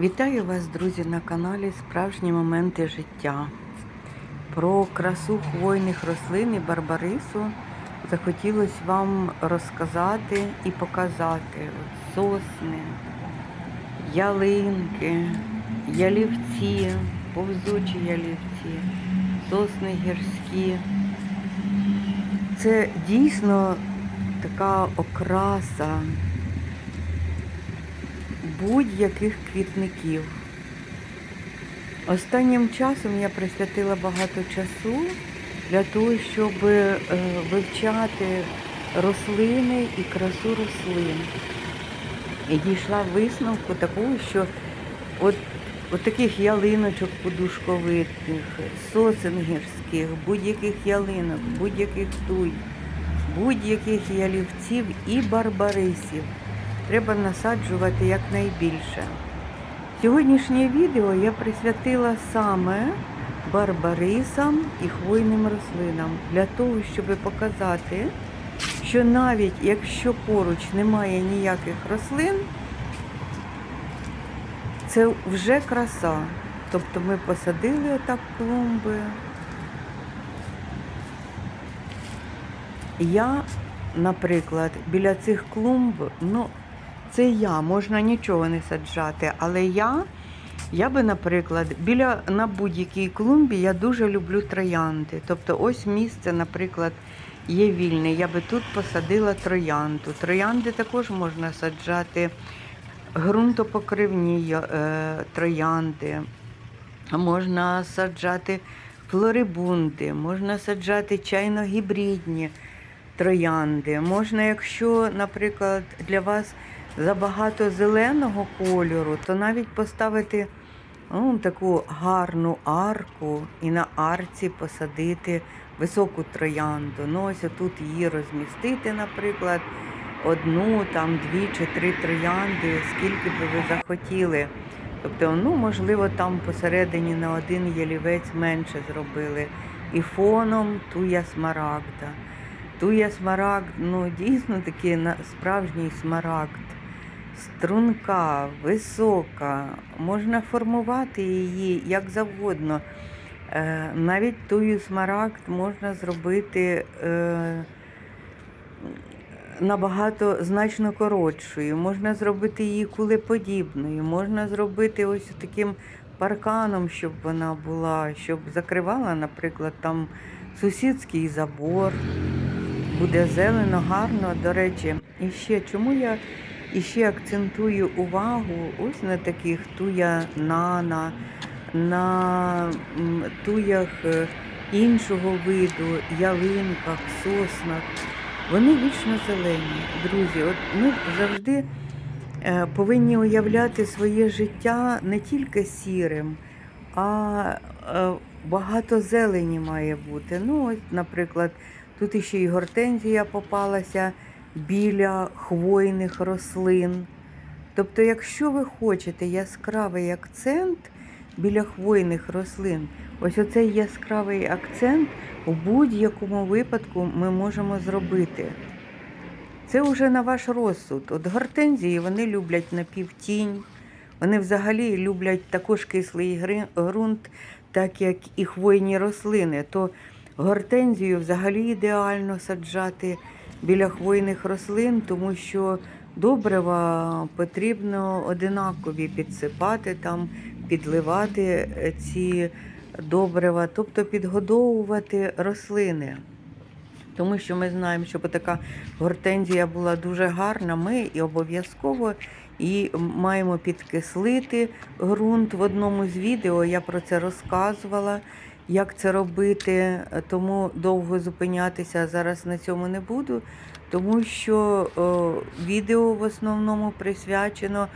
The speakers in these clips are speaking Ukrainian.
Вітаю вас, друзі, на каналі Справжні моменти життя. Про красу хвойних рослин і барбарису захотілося вам розказати і показати сосни, ялинки, ялівці, повзучі ялівці, сосни гірські. Це дійсно така окраса будь-яких квітників. Останнім часом я присвятила багато часу для того, щоб е, вивчати рослини і красу рослин. І дійшла висновку такого, що от, от таких ялиночок подушковитих, сосен гірських, будь-яких ялинок, будь-яких туй, будь-яких ялівців і барбарисів треба насаджувати якнайбільше. Сьогоднішнє відео я присвятила саме барбарисам і хвойним рослинам для того, щоб показати, що навіть якщо поруч немає ніяких рослин, це вже краса. Тобто ми посадили отак клумби. Я, наприклад, біля цих клумб, ну, це я, можна нічого не саджати, але я, я би, наприклад, біля на будь-якій клумбі я дуже люблю троянди. Тобто ось місце, наприклад, є вільне. Я би тут посадила троянду. Троянди також можна саджати, ґрунтопокривні е, троянди, можна саджати флорибунди, можна саджати чайно-гібридні троянди. Можна, якщо, наприклад, для вас забагато зеленого кольору, то навіть поставити ну, таку гарну арку і на арці посадити високу троянду. Ну, ось тут її розмістити, наприклад, одну, там, дві чи три троянди, скільки би ви захотіли. Тобто, ну, можливо, там посередині на один ялівець менше зробили. І фоном туя смарагда. Туя смарагд, ну дійсно такий справжній смарагд струнка, висока, можна формувати її як завгодно. Е, навіть тую смарагд можна зробити е, набагато значно коротшою, можна зробити її кулеподібною, можна зробити ось таким парканом, щоб вона була, щоб закривала, наприклад, там сусідський забор. Буде зелено, гарно. До речі, і ще чому я і ще акцентую увагу ось на таких туя нана, на туях е, іншого виду, ялинках, соснах. Вони вічно зелені, друзі. От Ми завжди е, повинні уявляти своє життя не тільки сірим, а е, багато зелені має бути. Ну, ось, наприклад, тут іще й гортензія попалася біля хвойних рослин. Тобто, якщо ви хочете яскравий акцент біля хвойних рослин, ось оцей яскравий акцент у будь-якому випадку ми можемо зробити. Це вже на ваш розсуд. От гортензії вони люблять напівтінь, вони взагалі люблять також кислий ґрунт, так як і хвойні рослини. То гортензію взагалі ідеально саджати біля хвойних рослин, тому що добрива потрібно одинакові підсипати там, підливати е, ці добрива, тобто підгодовувати рослини. Тому що ми знаємо, щоб така гортензія була дуже гарна, ми і обов'язково і маємо підкислити ґрунт. В одному з відео я про це розказувала як це робити, тому довго зупинятися зараз на цьому не буду, тому що о, відео в основному присвячено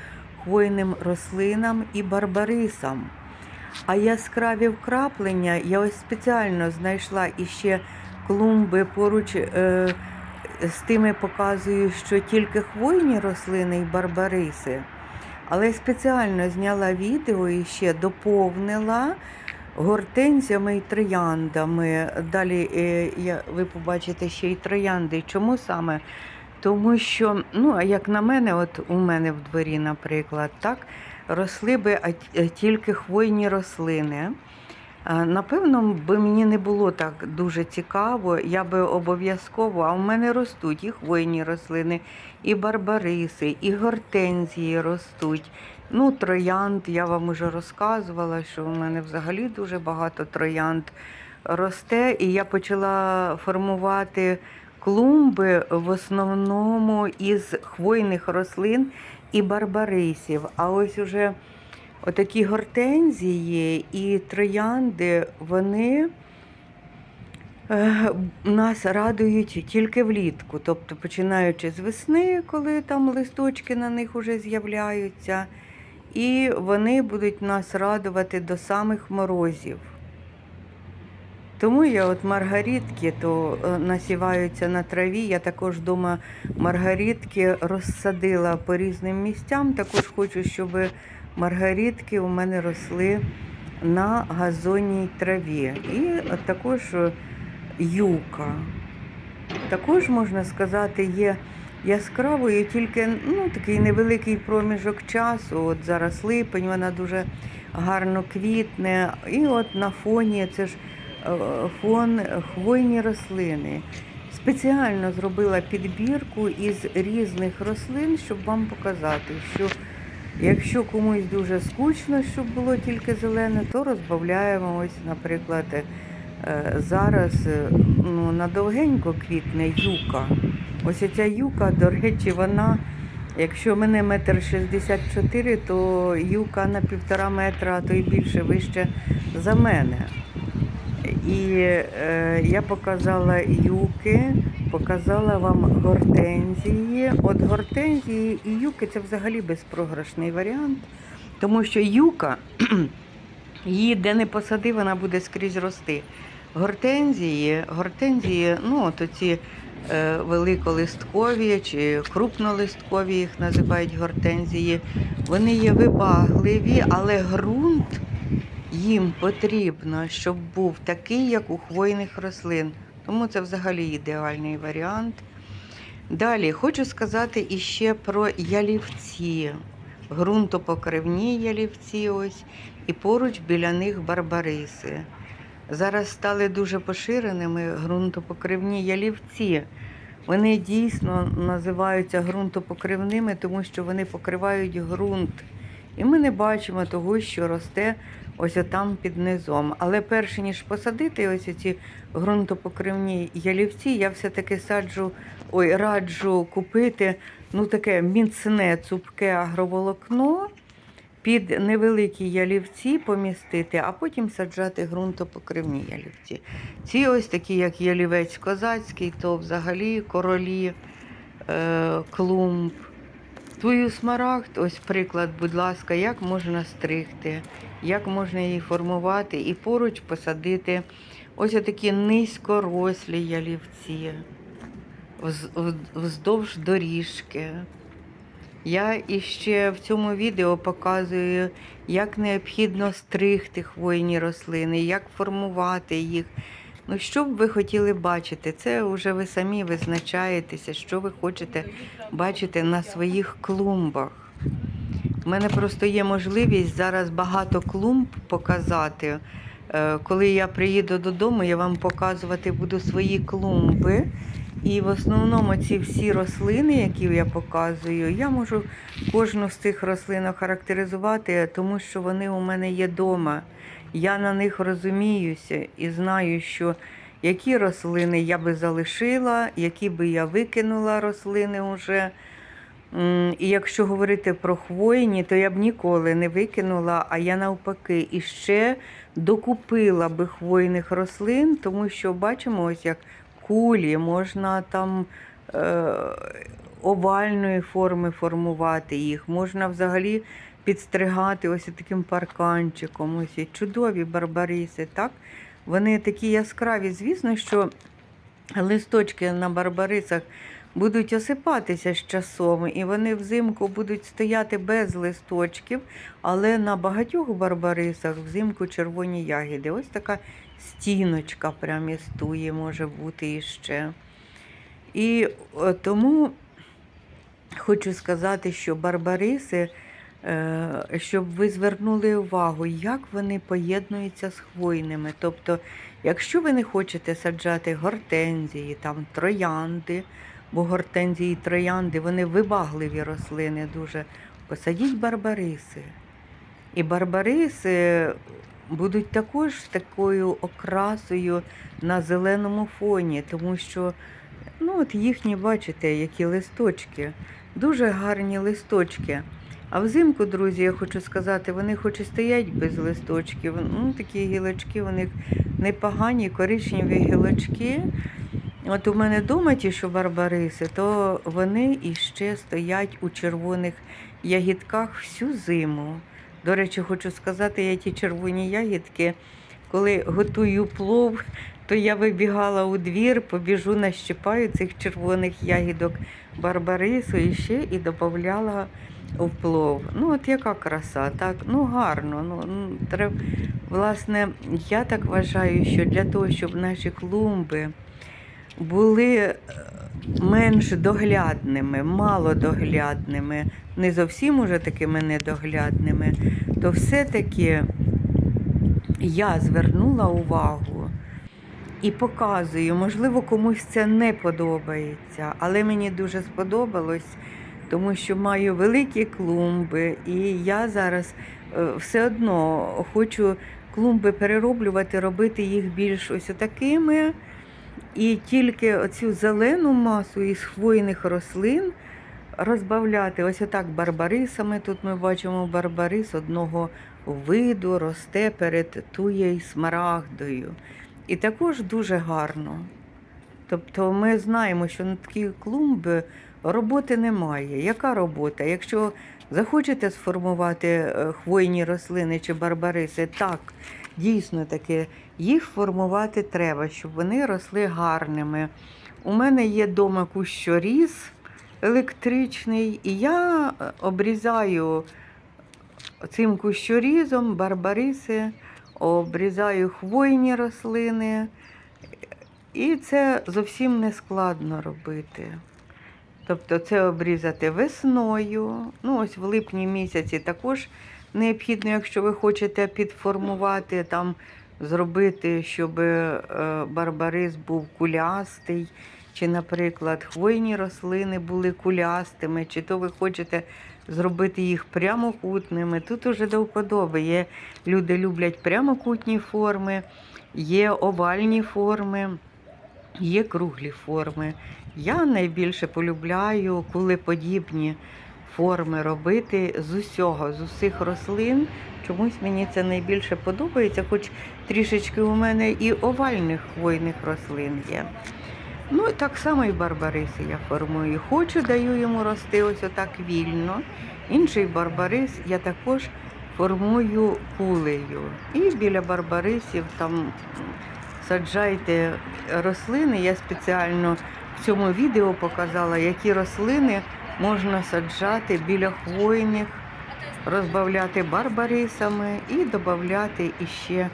хвойним рослинам і барбарисам. А яскраві вкраплення я ось спеціально знайшла іще клумби поруч е, з тими показую, що тільки хвойні рослини і барбариси. Але спеціально зняла відео і ще доповнила гортензіями і трояндами. Далі е, ви побачите ще й троянди. Чому саме Тому що, ну, як на мене, от у мене в дворі, наприклад, так, росли би тільки хвойні рослини. Напевно, би мені не було так дуже цікаво, я би обов'язково, а в мене ростуть і хвойні рослини, і барбариси, і гортензії ростуть. Ну, троянд, я вам уже розказувала, що в мене взагалі дуже багато троянд росте, і я почала формувати клумби в основному із хвойних рослин і барбарисів. А ось уже отакі гортензії і троянди, вони е, нас радують тільки влітку. Тобто, починаючи з весни, коли там листочки на них вже з'являються, і вони будуть нас радувати до самих морозів. Тому я от маргаритки то е, насіваються на траві. Я також вдома маргаритки розсадила по різним місцям. Також хочу, щоб маргаритки у мене росли на газонній траві. І також е, юка. Також можна сказати, є яскравою тільки ну, такий невеликий проміжок часу. От зараз липень, вона дуже гарно квітне. І от на фоні це ж е, фон хвойні рослини. Спеціально зробила підбірку із різних рослин, щоб вам показати, що якщо комусь дуже скучно, щоб було тільки зелене, то розбавляємо ось, наприклад, е, зараз е, ну, на довгенько квітне юка. Ось ця юка, до речі, вона, якщо мене метр шістдесят чотири, то юка на півтора метра, а то й більше вище за мене. І е, я показала юки, показала вам гортензії. От гортензії і юки це взагалі безпрограшний варіант, тому що юка, її де не посади, вона буде скрізь рости. Гортензії, гортензії, ну от оці великолисткові чи крупнолисткові їх називають гортензії. Вони є вибагливі, але ґрунт їм потрібно, щоб був такий, як у хвойних рослин. Тому це взагалі ідеальний варіант. Далі хочу сказати іще про ялівці, ґрунтопокривні ялівці, ось, і поруч біля них барбариси. Зараз стали дуже поширеними ґрунтопокривні ялівці. Вони дійсно називаються ґрунтопокривними, тому що вони покривають ґрунт. І ми не бачимо того, що росте ось там під низом. Але перш ніж посадити ось ці ґрунтопокривні ялівці, я все-таки саджу, ой, раджу купити ну, таке міцне цупке агроволокно, під невеликі ялівці помістити, а потім саджати ґрунтопокривні ялівці. Ці ось такі, як ялівець козацький, то взагалі королі е, клумб. Твою смарагд, ось приклад, будь ласка, як можна стригти, як можна її формувати і поруч посадити ось такі низькорослі ялівці вз- вз- вздовж доріжки. Я іще в цьому відео показую, як необхідно стригти хвойні рослини, як формувати їх. Ну, що б ви хотіли бачити? Це вже ви самі визначаєтеся, що ви хочете бачити на своїх клумбах. У мене просто є можливість зараз багато клумб показати. Е, Коли я приїду додому, я вам показувати буду свої клумби. І в основному ці всі рослини, які я показую, я можу кожну з цих рослин охарактеризувати, тому що вони у мене є вдома. Я на них розуміюся і знаю, що які рослини я би залишила, які би я викинула рослини вже. І якщо говорити про хвойні, то я б ніколи не викинула, а я навпаки і ще докупила би хвойних рослин, тому що бачимо, ось як кулі, можна там е, овальної форми формувати їх, можна взагалі підстригати ось таким парканчиком. Ось чудові барбариси, так? Вони такі яскраві. Звісно, що листочки на барбарисах будуть осипатися з часом, і вони взимку будуть стояти без листочків, але на багатьох барбарисах взимку червоні ягіди. Ось така стіночка прям істує, може бути іще. І е, тому хочу сказати, що барбариси, е, щоб ви звернули увагу, як вони поєднуються з хвойними. Тобто, якщо ви не хочете саджати гортензії, там троянди, бо гортензії і троянди вони вибагливі рослини дуже, посадіть барбариси. І барбариси будуть також такою окрасою на зеленому фоні, тому що ну, от їхні, бачите, які листочки, дуже гарні листочки. А взимку, друзі, я хочу сказати, вони хоч і стоять без листочків, ну, такі гілочки, у них непогані коричневі гілочки. От у мене вдома ті, що барбариси, то вони іще стоять у червоних ягідках всю зиму. До речі, хочу сказати, я ті червоні ягідки, коли готую плов, то я вибігала у двір, побіжу, нащипаю цих червоних ягідок барбарису і ще і додавала в плов. Ну, от яка краса, так? Ну, гарно. Ну, треб... Власне, я так вважаю, що для того, щоб наші клумби були е, менш доглядними, мало доглядними, не зовсім уже такими недоглядними, то все-таки я звернула увагу і показую, можливо, комусь це не подобається, але мені дуже сподобалось, тому що маю великі клумби, і я зараз е, все одно хочу клумби перероблювати, робити їх більш ось такими. І тільки оцю зелену масу із хвойних рослин розбавляти. Ось отак барбарисами. Тут ми бачимо барбарис одного виду росте перед туєю смарагдою. І також дуже гарно. Тобто ми знаємо, що на такі клумби роботи немає. Яка робота? Якщо захочете сформувати е, хвойні рослини чи барбариси, так, дійсно таки, їх формувати треба, щоб вони росли гарними. У мене є вдома кущоріз електричний, і я е, обрізаю цим кущорізом барбариси, обрізаю хвойні рослини. І це зовсім не складно робити. Тобто це обрізати весною. Ну, ось в липні місяці також необхідно, якщо ви хочете підформувати, там, зробити, щоб е, барбарис був кулястий, чи, наприклад, хвойні рослини були кулястими, чи то ви хочете зробити їх прямокутними. Тут уже до вподоби. Є люди люблять прямокутні форми, є овальні форми. Є круглі форми. Я найбільше полюбляю кулеподібні форми робити з усього, з усіх рослин. Чомусь мені це найбільше подобається, хоч трішечки у мене і овальних хвойних рослин є. Ну, і так само і барбариси я формую. Хочу, даю йому рости ось отак вільно. Інший барбарис я також формую кулею. І біля барбарисів там саджайте рослини. Я спеціально в цьому відео показала, які рослини можна саджати біля хвойних, розбавляти барбарисами і додати іще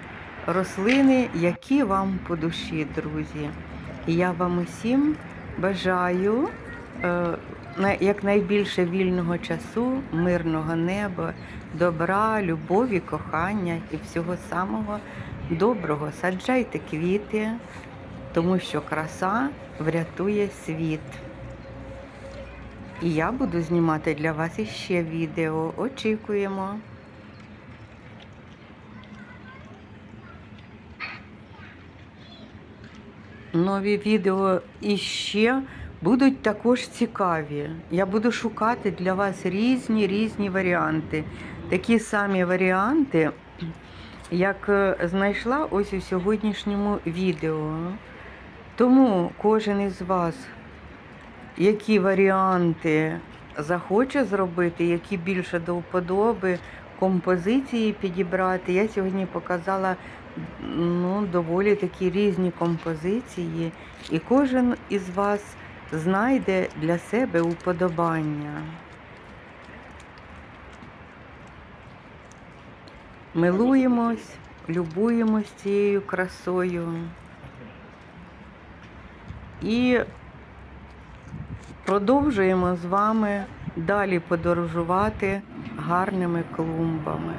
рослини, які вам по душі, друзі. Я вам усім бажаю е, якнайбільше вільного часу, мирного неба, добра, любові, кохання і всього самого доброго. Саджайте квіти, тому що краса врятує світ. І я буду знімати для вас іще відео. Очікуємо. Нові відео іще будуть також цікаві. Я буду шукати для вас різні різні варіанти. Такі самі варіанти, як е, знайшла ось у сьогоднішньому відео. Тому кожен із вас, які варіанти захоче зробити, які більше до вподоби, композиції підібрати. Я сьогодні показала ну, доволі такі різні композиції, і кожен із вас знайде для себе уподобання. Милуємось, любуємось цією красою. І продовжуємо з вами далі подорожувати гарними клумбами.